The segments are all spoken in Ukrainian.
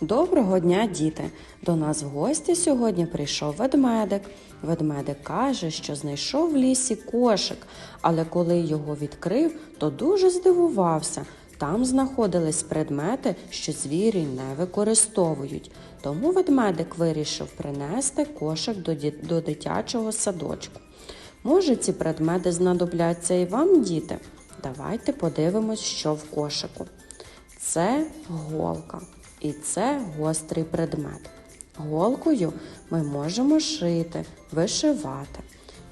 Доброго дня, діти! До нас в гості сьогодні прийшов ведмедик. Ведмедик каже, що знайшов в лісі кошик, але коли його відкрив, то дуже здивувався. Там знаходились предмети, що звірі не використовують. Тому ведмедик вирішив принести кошик до, ді- до дитячого садочку. Може, ці предмети знадобляться і вам, діти? Давайте подивимось, що в кошику. Це голка, і це гострий предмет. Голкою ми можемо шити, вишивати.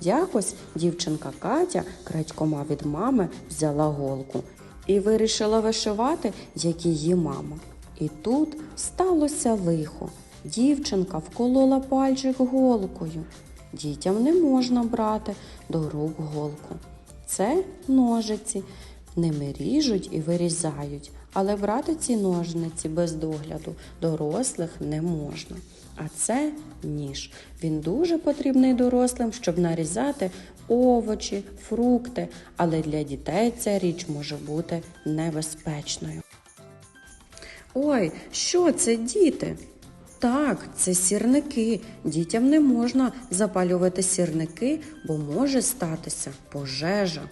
Якось дівчинка Катя крадькома від мами взяла голку і вирішила вишивати, як її мама. І тут сталося лихо. Дівчинка вколола пальчик голкою. Дітям не можна брати до рук голку. Це ножиці. Ними ріжуть і вирізають, але брати ці ножниці без догляду дорослих не можна. А це ніж. Він дуже потрібний дорослим, щоб нарізати овочі, фрукти, але для дітей ця річ може бути небезпечною. Ой, що це діти? Так, це сірники. Дітям не можна запалювати сірники, бо може статися пожежа.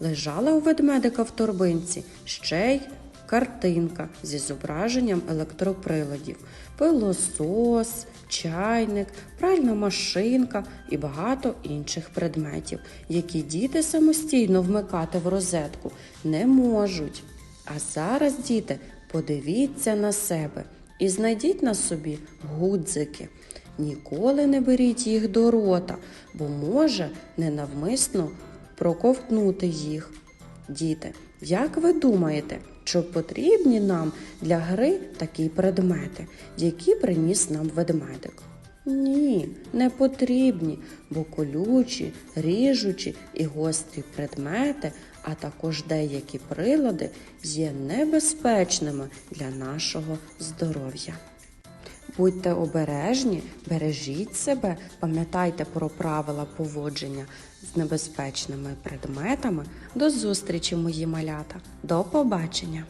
Лежала у ведмедика в торбинці ще й картинка зі зображенням електроприладів, пилосос, чайник, пральна машинка і багато інших предметів, які діти самостійно вмикати в розетку не можуть. А зараз, діти, подивіться на себе і знайдіть на собі гудзики. Ніколи не беріть їх до рота, бо може ненавмисно проковтнути їх. Діти, як ви думаєте, чи потрібні нам для гри такі предмети, які приніс нам ведмедик? Ні, не потрібні, бо колючі, ріжучі і гострі предмети, а також деякі прилади є небезпечними для нашого здоров'я. Будьте обережні, бережіть себе, пам'ятайте про правила поводження з небезпечними предметами. До зустрічі, мої малята. До побачення!